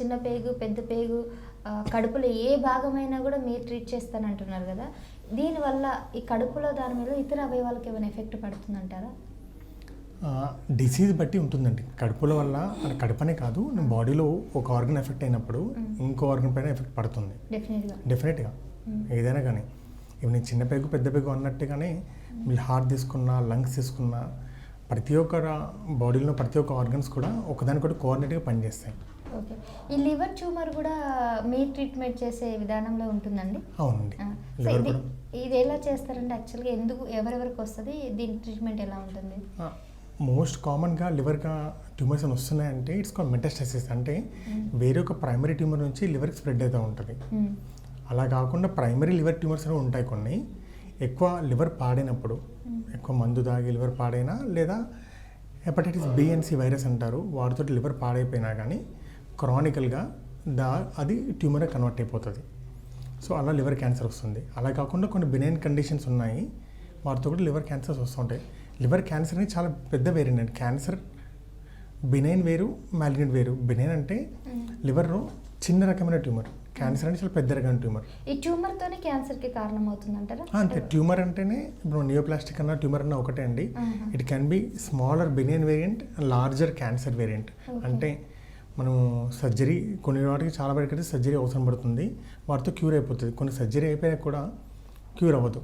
చిన్న పేగు పెద్ద పేగు కడుపులో ఏ భాగమైనా కూడా మీరు ట్రీట్ చేస్తానంటున్నారు కదా. దీనివల్ల ఈ కడుపులో దాని మీద ఇతర అవయవాలకు ఏమైనా ఎఫెక్ట్ పడుతుందంటారా? డిసీజ్ బట్టి ఉంటుందండి. కడుపుల వల్ల మన కడుపనే కాదు బాడీలో ఒక ఆర్గన్ ఎఫెక్ట్ అయినప్పుడు ఇంకో ఆర్గన్ పైన ఎఫెక్ట్ పడుతుంది. డెఫినెట్గా ఏదైనా కానీ. ఇవి నేను చిన్న పెగు పెద్ద పెగు అన్నట్టుగానే మీరు హార్ట్ తీసుకున్నా లంగ్స్ తీసుకున్నా ప్రతి ఒక్క బాడీలో ప్రతి ఒక్క ఆర్గన్స్ కూడా ఒకదానికొకటి కోఆర్డినేట్గా పనిచేస్తాయి. ఓకే. ఈ లివర్ ట్యూమర్ కూడా మీరు ట్రీట్మెంట్ చేసే విధానంలో ఉంటుందండి? అవునండి. సో ఇది ఎలా చేస్తారంటే యాక్చువల్గా ఎందుకు ఎవరెవరికి వస్తుంది? దీని ట్రీట్మెంట్ ఎలా ఉంటుంది? మోస్ట్ కామన్గా లివర్గా ట్యూమర్స్ అని వస్తున్నాయంటే ఇట్స్ కాల్ మెటాస్టసిస్. అంటే వేరే ఒక ప్రైమరీ ట్యూమర్ నుంచి లివర్కి స్ప్రెడ్ అవుతూ ఉంటుంది. అలా కాకుండా ప్రైమరీ లివర్ ట్యూమర్స్ అనేవి ఉంటాయి కొన్ని. ఎక్కువ లివర్ పాడైనప్పుడు ఎక్కువ మందు తాగి లివర్ పాడైనా లేదా hepatitis B and C virus అంటారు వాటితో లివర్ పాడైపోయినా కానీ క్రానికల్గా దా అది ట్యూమర్ కన్వర్ట్ అయిపోతుంది. సో అలా లివర్ క్యాన్సర్ వస్తుంది. అలా కాకుండా కొన్ని బినైన్ కండిషన్స్ ఉన్నాయి. వాటితో కూడా లివర్ క్యాన్సర్స్ వస్తుంటాయి. లివర్ క్యాన్సర్ అనేది చాలా పెద్ద వేరియంట్ అండి. క్యాన్సర్ బినైన్ వేరు మ్యాలిగ్నెంట్ వేరు. బినైన్ అంటే లివర్లో చిన్న రకమైన ట్యూమర్. క్యాన్సర్ అంటే చాలా పెద్ద రకమైన ట్యూమర్. ఈ ట్యూమర్తోనే క్యాన్సర్కి కారణం అవుతుందంటారా అంతే. ట్యూమర్ అంటేనే ఇప్పుడు నియోప్లాస్టిక్ అన్న ట్యూమర్ అన్న ఒకటే అండి. It can be smaller benign variant larger cancer variant. అంటే మనము సర్జరీ కొన్ని వాటికి చాలా వరకు అయితే సర్జరీ అవసరం పడుతుంది. వాటితో క్యూర్ అయిపోతుంది. కొన్ని సర్జరీ అయిపోయినా కూడా క్యూర్ అవ్వదు.